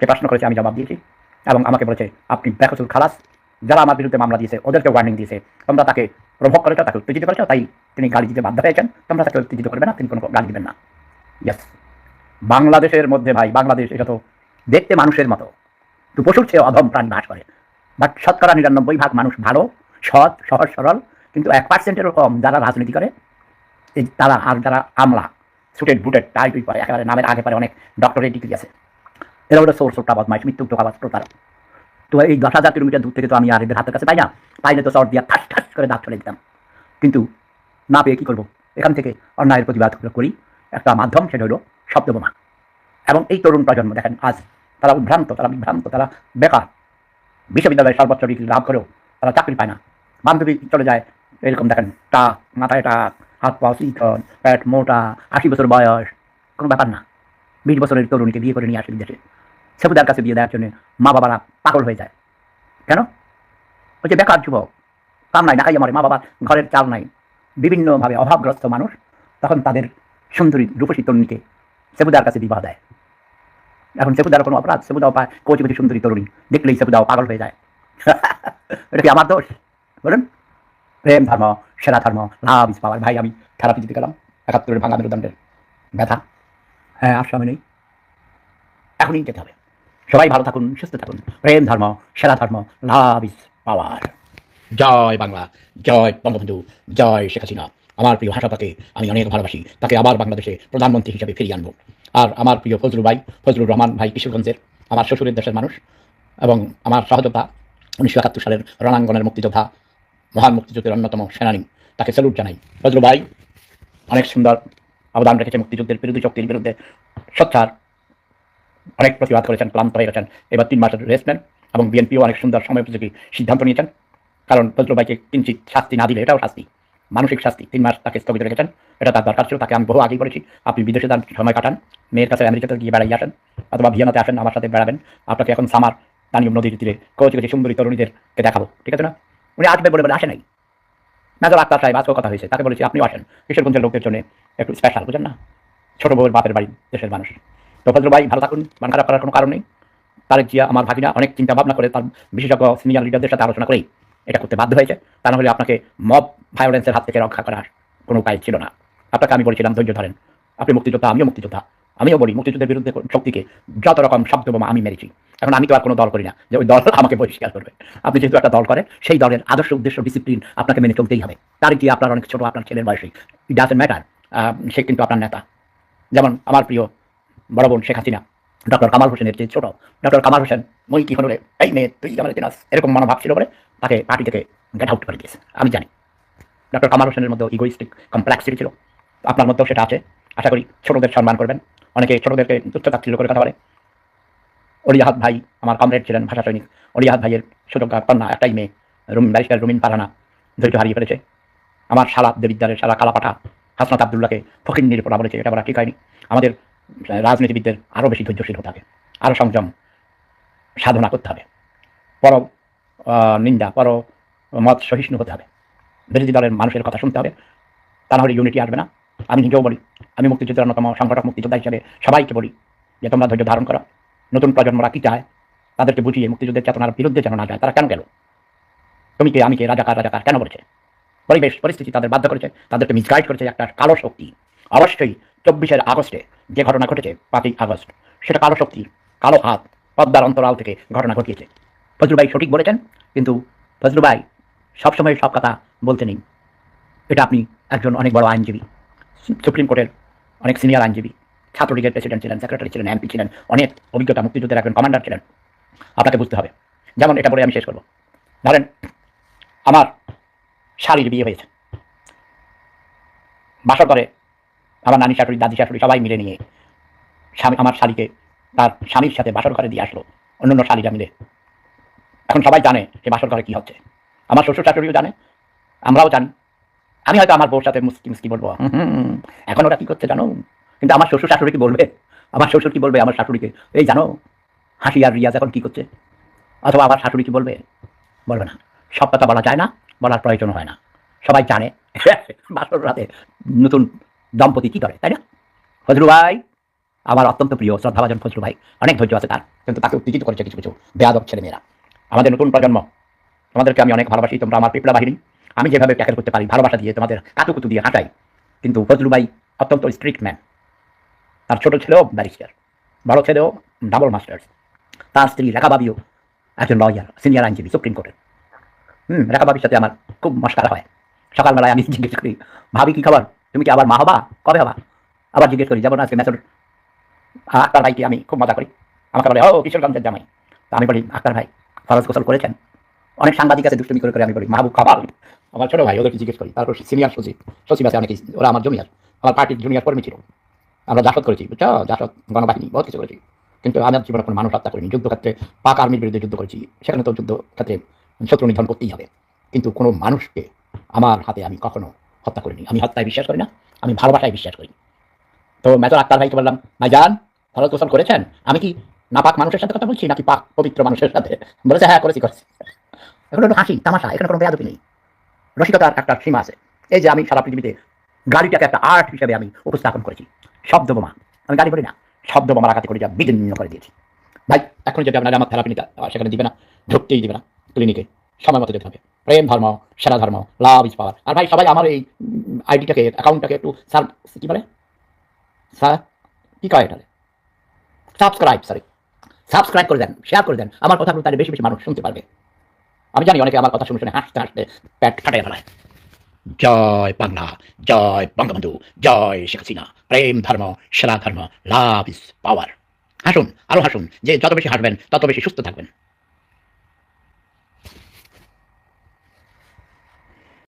যে প্রশ্ন করেছে, আমি জবাব দিয়েছি। এবং আমাকে বলেছে, আপনি বেকসুল খালাস, যারা আমার বিরুদ্ধে মামলা দিয়েছে ওদেরকে ওয়ার্নিং দিয়েছে। তোমরা তাকে প্রভোগ করেছ, তাকে উত্তেজিত করেছ, তাই তিনি গালি দিতে বাধ্য হয়েছেন। তোমরা তাকে উত্তেজিত করবে না, তিনি কোনো গালি দিবেন না। ইয়েস বাংলাদেশের মধ্যে ভাই, বাংলাদেশ, এটা তো দেখতে মানুষের মতো। তো পশুর চেয়ে অধম প্রাণী বাস করে। বাট শতকরা নিরানব্বই ভাগ মানুষ ভালো, সৎ, সহজ, সরল, কিন্তু এক পার্সেন্টেরও কম যারা রাজনীতি করে, এই তারা আর যারা আমলা সুটেড বুটেড টাই টুই পরে একেবারে নামের আগে পরে অনেক ডক্টরেট ডিগ্রি আছে। এরা হলো সোর্স ওটা বদমাইশ মৃত্যু টোকাবাজ প্রতারক। তো এই দশ হাজার কিলোমিটার দূর থেকে তো আমি আর এদের হাতের কাছে পাই না পাইলে তো চর দিয়া ঠাস ঠাস করে দাঁত ফেলে দিতাম। কিন্তু না পেয়ে কী করব? এখান থেকে অন্যায়ের প্রতিবাদ করি। একটা মাধ্যম, সেটা হলো শব্দবোমা এবং এই তরুণ প্রজন্ম, দেখেন, আজ তারা উদ্ভ্রান্ত, তারা বিভ্রান্ত, তারা বেকার। বিশ্ববিদ্যালয়ে সর্বোচ্চ ডিগ্রি লাভ করেও তারা চাকরি পায় না। বান্ধবী চলে যায়, এরকম দেখেন, টাক, মাথায় টাক, হাত পা শীতল প্যাট মোটা, আশি বছর বয়স, কোনো ব্যাপার না। বিশ বছরের তরুণীকে বিয়ে করে নিয়ে আসে বিদেশে। সেবুদার কাছে বিয়ে দেওয়ার জন্য মা বাবারা পাগল হয়ে যায়। কেন? ওই যে বেকার যুবক, কাম নাই না খাইয়ে মরে। মা বাবার ঘরের চাল নাই। বিভিন্নভাবে অভাবগ্রস্ত মানুষ তখন তাদের সুন্দরী রূপসী তরুণীকে সেবুদার কাছে বিবাহ দেয়। এখন সেবুদার কোনো অপরাধ, সেবুদাও পায় কচি সুন্দরী তরুণী। দেখলেই সেবুদাও পাগল হয়ে যায়। এটা কি আমার দোষ? বলুন। প্রেম ধর্ম, সেরা ধর্ম, লাভ ইস পাওয়ার। ভাই, আমি থেরাপি দিতে গেলাম, একাত্তরের ভাঙা মেরুদণ্ডের ব্যথা। হ্যাঁ আর সময় নেই। এখনই যেতে হবে। সবাই ভালো থাকুন, সুস্থ থাকুন। প্রেম ধর্ম, সেরা ধর্ম, লাভ ইস পাওয়ার। জয় বাংলা, জয় বঙ্গবন্ধু, জয় শেখ হাসিনা। আমার প্রিয় ভাষাটাকে আমি অনেক ভালোবাসি, তাকে আবার বাংলাদেশে প্রধানমন্ত্রী হিসেবে ফিরিয়ে আনব। আর আমার প্রিয় ফজলুল ভাই, ফজলুর রহমান ভাই কিশোরগঞ্জের, আমার শ্বশুরের দেশের মানুষ এবং আমার সহযোদ্ধা, উনিশশো একাত্তর সালের রণাঙ্গনের মুক্তিযোদ্ধা, মহান মুক্তিযুদ্ধের অন্যতম সেনানী। তাকে স্যালুট জানাই। ফজলু ভাই, অনেক সুন্দর অবদান রেখেছে মুক্তিযুদ্ধের বিরোধী শক্তির বিরুদ্ধে সোচ্চার অনেক প্রতিবাদ করেছেন, ক্লান্ত হয়ে গেছেন। এবার তিন মাসের রেস্ট নেন এবং বিএনপিও অনেক সুন্দর সময় উপযোগী সিদ্ধান্ত নিয়েছেন। কারণ ফজলু ভাইকে কিঞ্চিত শাস্তি না দিলে এটাও শাস্তি, মানসিক শাস্তি। তিন মাস তাকে স্থগিত রেখেছেন, এটা তার দরকার ছিল, তাকে আমি বহু আগেই বলেছি, আপনি বিদেশে যান, সময় কাটান, মেয়ের কাছে আমেরিকাতে গিয়ে বেড়াই আসেন, অথবা ভিয়েনাতে আসেন, আমার সাথে বেড়াবেন, আপনাকে এখন সামার দানিয়ম নদীর তীরে কচি কচি সুন্দরী তরুণীদেরকে দেখাবো, ঠিক আছে না? উনি আসবে বলে বলে আসে নাই। মেজর আক্তার সাহেব আজকেও কথা হয়েছে, তাকে বলেছি আপনিও আসেন। কিশোরগঞ্জের লোকের জন্য একটু স্পেশাল বুঝেন না? ছোট বউয়ের বাপের বাড়ি, দেশের মানুষ। তো ভাই, ভালো থাকুন, মন খারাপ করার কোনো কারণ নেই। তারেক জিয়া, আমার ভাগিনা, অনেক চিন্তা ভাবনা করে তার বিশেষজ্ঞ সিনিয়র লিডারদের সাথে আলোচনা করেই এটা করতে বাধ্য হয়েছে। তা নাহলে আপনাকে মব ভায়োলেন্সের হাত থেকে রক্ষা করার কোনো উপায় ছিল না। আপনাকে আমি বলেছিলাম, ধৈর্য ধরেন। আপনি মুক্তিযোদ্ধা, আমিও মুক্তিযোদ্ধা। আমিও বলি, মুক্তিযুদ্ধের বিরুদ্ধে শক্তিকে যত রকম শব্দ বোমা আমি মেরেছি। এখন আমি তো আর কোনো দল করি না, যে ওই দল আমাকে বহিষ্কার করবে। আপনি যেহেতু একটা দল করেন সেই দলের আদর্শ উদ্দেশ্য ডিসিপ্লিন আপনাকে মেনে চলতেই হবে। তার কি আপনার অনেক ছোট, আপনার ছেলের বয়সী ইট ডাজেন্ট ম্যাটার সে কিন্তু আপনার নেতা। যেমন আমার প্রিয় বড় বোন শেখ হাসিনা ডক্টর কামাল হোসেনের যে ছোট ডক্টর কামাল হোসেন মই কি হলো এই মেয়ে, তুই আমার চিনাস। এরকম মনোভাব ছিল বলে তাকে পার্টি থেকে গেট আউট করে দিয়েছে, আমি জানি। ডক্টর কামাল হোসেনের মধ্যে ইগোইস্টিক কমপ্লেক্সিটি ছিল। আপনার মধ্যেও সেটা আছে, আশা করি ছোটদের সম্মান করবেন। অনেকে ছোটদেরকে তুচ্ছ তাচ্ছিল্য করে কথা বলে। অলিয়াহাত ভাই আমার কমরেড ছিলেন ভাষা সৈনিক। অলিয়াহাত ভাইয়ের সুযোগ্য কন্যা একটাই মেয়ে, রুম ব্যারিস্টার রুমিন পারানা ধৈর্য হারিয়ে ফেলেছে। আমার শালা দেবিদ্যারের শালা কালাপাঠা হাসনাত আবদুল্লাহকে ফকির নিরপরা বলেছে, এটা বলা ঠিক হয়নি। আমাদের রাজনীতিবিদদের আরও বেশি ধৈর্যশীল হতে হবে আরও সংযম সাধনা করতে হবে। পর নিন্দা, পর, মত সহিষ্ণু হতে হবে। বিরোধী দলের মানুষের কথা শুনতে হবে। তা নাহলে ইউনিটি আসবে না। আমি নিজেও বলি, আমি মুক্তিযুদ্ধের অন্যতম সংগঠক, মুক্তিযোদ্ধা হিসেবে সবাইকে বলি যে, তোমরা ধৈর্য ধারণ করো। নতুন প্রজন্মরা কি চায়, তাদেরকে বুঝিয়ে মুক্তিযুদ্ধের চেতনার বিরুদ্ধে যেন না যায়, তারা কেন গেল? তুমি কে, আমি কে, রাজাকার রাজাকার কেন বলেছে? পরিবেশ, পরিস্থিতি তাদের বাধ্য করেছে, তাদেরকে মিসগাইড করেছে একটা কালো শক্তি। অবশ্যই চব্বিশের আগস্টে যে ঘটনা ঘটেছে, পাঁচই আগস্ট, সেটা কালো শক্তি, কালো হাত, পদ্মার অন্তরাল থেকে ঘটনা ঘটিয়েছে। ফজলু ভাই সঠিক বলেছেন, কিন্তু ফজলু ভাই সবসময় সব কথা বলতে নেই। এটা আপনি একজন অনেক বড় আইনজীবী, সুপ্রিম কোর্টের অনেক সিনিয়র আইনজীবী, ছাত্রলীগের প্রেসিডেন্ট ছিলেন, সেক্রেটারি ছিলেন, এমপি ছিলেন, অনেক অভিজ্ঞতা মুক্তিযুদ্ধের একজন কমান্ডার ছিলেন। আপনাকে বুঝতে হবে। যেমন এটা বলে আমি শেষ করব। ধরেন, আমার শাড়ির বিয়ে হয়েছে। বাসর করে আমার নানি শাশুড়ি দাদি শাশুড়ি সবাই মিলে নিয়ে স্বামী আমার শাড়িকে তার স্বামীর সাথে বাসর ঘরে দিয়ে আসলো অন্য অন্য শাড়িটা মিলে। এখন সবাই জানে যে বাসর ঘরে কী হচ্ছে। আমার শ্বশুর শাশুড়িও জানে আমরাও জানি। আমি হয়তো আমার বউর সাথে মুস্কি মুস্কি বলব। এখন ওরা কী করছে জানো? কিন্তু আমার শ্বশুর শাশুড়ি কি বলবে? আমার শ্বশুর কি বলবে আমার শাশুড়িকে? এই জানো হাসি আর রিয়াজ এখন কী করছে? অথবা আমার শাশুড়ি কি বলবে? বলবে না। সব কথা বলা যায় না বলার প্রয়োজন হয় না। সবাই জানে বাসর রাতে নতুন দম্পতি কী করে, তাই না? ফজলু ভাই আমার অত্যন্ত প্রিয় শ্রদ্ধাভাজন ফজলু ভাই অনেক ধৈর্য আছে তার, কিন্তু তাকে উত্তেজিত করেছে কিছু কিছু বেয়াদব ছেলেমেয়েরা। আমাদের নতুন প্রজন্ম, তোমাদেরকে আমি অনেক ভালোবাসি, তোমরা আমার পিপলা বাহিনী, আমি যেভাবে ট্যাকেল করতে পারি, ভালোবাসা দিয়ে তোমাদের কাতুকুতু দিয়ে হাঁটাই, কিন্তু ফজলু ভাই অত্যন্ত স্ট্রিক্ট ম্যান তার ছোট ছেলেও ব্যারিস্টার বড় ছেলেও ডাবল মাস্টার্স তার স্ত্রী রেখাবাবিও একজন লয়ার সিনিয়র আইনজীবী, সুপ্রিম কোর্টের। হুম, রেখা বাবির সাথে আমার খুব মস্কারা হয়। সকালবেলায় আমি জিজ্ঞেস করি, ভাবি, কি খবর? তুমি কি আবার মা হবা? কবে হবা? আবার জিজ্ঞেস করি যেমন আজকে মেসর। আক্তার ভাইকে আমি খুব মজা করি। আমাকে বলে, ও, কিশোরগঞ্জের জামাই। তা আমি বলি, আক্তার ভাই, ফরজ গোসল করেছেন? অনেক সাংবাদিক আছে, দুষ্টুমি করে করে আমি বলি, মাহবুব কামাল আমার ছোট ভাই, ওদেরকে জিজ্ঞেস করি, তারপর সিনিয়র সচিব সচিব আছে অনেকে ওরা আমার জমিয়ার আমার পার্টির জুনিয়র কর্মী ছিল। আমরা জাসদ করেছি, বুঝছ? জাসদ, গণবাহিনী, বহুত কিছু করেছি। কিন্তু আমার জীবনে কোনো মানুষ হত্যা করিনি, যুদ্ধক্ষেত্রে পাক আর্মির বিরুদ্ধে যুদ্ধ করেছি, সেখানে তো যুদ্ধক্ষেত্রে শত্রু নিধন করতেই হবে। কিন্তু কোনো মানুষকে আমার হাতে আমি কখনো হত্যা করিনি। আমি হত্যায় বিশ্বাস করি না, আমি ভালোবাসায় বিশ্বাস করি। তো মেজর আক্তার ভাইকে বললাম ভাইজান ফরজ গোসল করেছেন? আমি কি নাপাক মানুষের সাথে কথা বলছি নাকি পাক পবিত্র মানুষের সাথে? বলেছে হ্যাঁ করেছি করেছি। এখন একটু হাসি, তামাশা, এখানে কোনো বেয়াদবি নেই। রসিকতার একটা সীমা আছে। এই যে আমি সারা পৃথিবীতে গাড়িটাকে একটা আর্ট হিসেবে আমি উপস্থাপন করেছি, শব্দ বোমা। আমি গাড়ি বলি না, শব্দ বোমার আঘাতে করে যা বিদীর্ণ করে দিয়েছি। ভাই এখন যদি আপনারা আমার থেরাপি নিতে সেখানে দিবে না, ঢুকতেই দিবে না, ক্লিনিকে। সময় মতো যেতে হবে। প্রেম, ধর্ম, সেরা ধর্ম, লাভ ইজ পাওয়ার। আর ভাই, সবাই আমার এই আইডিটাকে অ্যাকাউন্টটাকে একটু সার, কি বলে? স্যার কি কয় এটালে সাবস্ক্রাইব সরি সাবস্ক্রাইব করে দেন শেয়ার করে দেন। আমার কথাগুলো তাহলে বেশি বেশি মানুষ শুনতে পারবে। আমি জানি অনেকে আমার কথা শুনে শুনে হাসতে হাসতে প্যাট ফাটাই ফেলায়। জয় বাংলা, জয় বঙ্গবন্ধু, জয় শেখ হাসিনা। প্রেম, ধর্ম, সেরা ধর্ম, লাভ ইজ পাওয়ার। হাসুন, আরও হাসুন, যে যত বেশি হাসবেন, তত বেশি সুস্থ থাকবেন।